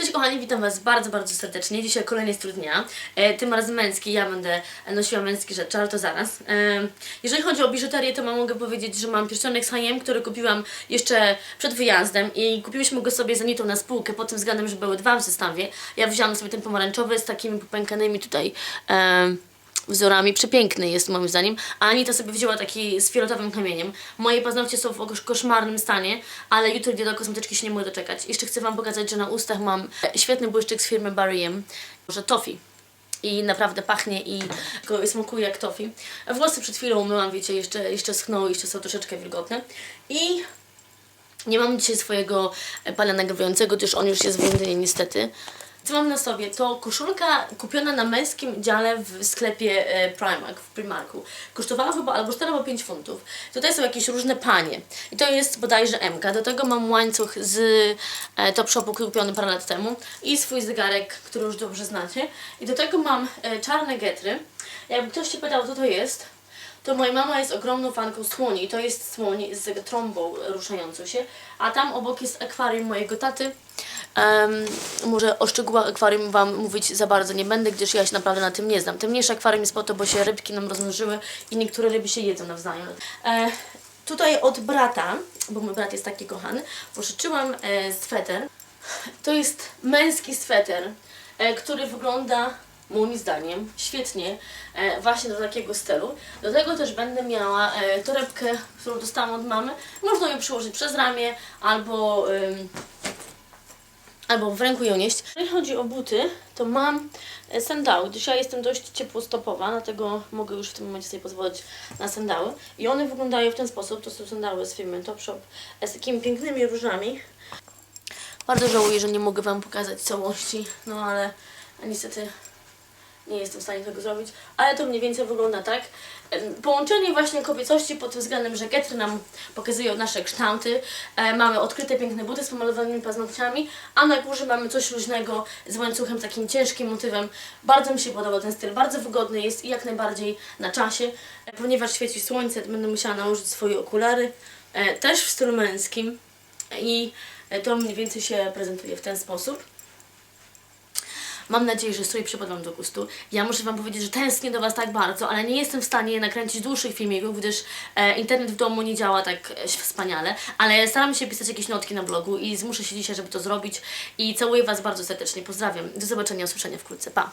Cześć kochani, witam Was bardzo, bardzo serdecznie. Dzisiaj kolejny strój dnia. E, tym razem męski, ja będę nosiła męskie rzeczy, ale to zaraz. E, jeżeli chodzi o biżuterię, to mam, mogę powiedzieć, że mam pierścionek z H&M, który kupiłam jeszcze przed wyjazdem i kupiłyśmy go sobie z Anitą na spółkę pod tym względem, że były dwa w zestawie. Ja wzięłam sobie ten pomarańczowy z takimi popękanymi tutaj e, wzorami. Przepiękny jest moim zdaniem. A Anita sobie wzięła taki z fioletowym kamieniem. Moje paznokcie są w kosz- koszmarnym stanie, ale jutro idę do kosmetyczki się nie mogę doczekać. Jeszcze chcę Wam pokazać, że na ustach mam e, świetny błyszczyk z firmy Barry M, że toffee. I naprawdę pachnie i smakuje jak toffee. Włosy przed chwilą umyłam, wiecie, jeszcze, jeszcze schną, jeszcze są troszeczkę wilgotne. I nie mam dzisiaj swojego e, pana nagrywającego, gdyż on już jest w Londynie niestety. Co mam na sobie? To koszulka kupiona na męskim dziale w sklepie e, Primark, w Primarku. Kosztowała chyba albo 4 albo 5 funtów. Tutaj są jakieś różne panie. I to jest bodajże MK. Do tego mam łańcuch z e, Topshopu kupiony parę lat temu i swój zegarek, który już dobrze znacie. I do tego mam e, czarne getry. Jakby ktoś się pytał, co to jest, to moja mama jest ogromną fanką słoni. To jest słoń z trąbą ruszającą się, a tam obok jest akwarium mojego taty. Em, może o szczegółach akwarium Wam mówić za bardzo nie będę, gdyż ja się naprawdę na tym nie znam. Tym mniejsze akwarium jest po to, bo się rybki nam rozmnożyły i niektóre ryby się jedzą nawzajem. E, tutaj od brata, bo mój brat jest taki kochany, pożyczyłam e, sweter. To jest męski sweter, e, który wygląda moim zdaniem świetnie e, właśnie do takiego stylu. Do tego też będę miała e, torebkę, którą dostałam od mamy. Można ją przyłożyć przez ramię albo, ym, albo w ręku ją nieść. Jeżeli chodzi o buty, to mam e, sandały, ja jestem dość ciepłostopowa, dlatego mogę już w tym momencie sobie pozwolić na sandały. I one wyglądają w ten sposób, to są sandały z firmy Topshop e, z takimi pięknymi różami. Bardzo żałuję, że nie mogę Wam pokazać całości, no ale niestety nie jestem w stanie tego zrobić, ale to mniej więcej wygląda tak. Połączenie właśnie kobiecości pod tym względem, że getry nam pokazują nasze kształty. E, mamy odkryte piękne buty z pomalowanymi paznokciami, a na górze mamy coś luźnego z łańcuchem, takim ciężkim motywem. Bardzo mi się podoba ten styl, bardzo wygodny jest i jak najbardziej na czasie. E, ponieważ świeci słońce, będę musiała nałożyć swoje okulary, e, też w stylu męskim i to mniej więcej się prezentuje w ten sposób. Mam nadzieję, że strój przypadł Wam do gustu. Ja muszę Wam powiedzieć, że tęsknię do Was tak bardzo, ale nie jestem w stanie nakręcić dłuższych filmików, gdyż e, internet w domu nie działa tak e, wspaniale, ale staram się pisać jakieś notki na blogu i zmuszę się dzisiaj, żeby to zrobić i całuję Was bardzo serdecznie. Pozdrawiam. Do zobaczenia, usłyszenia wkrótce. Pa!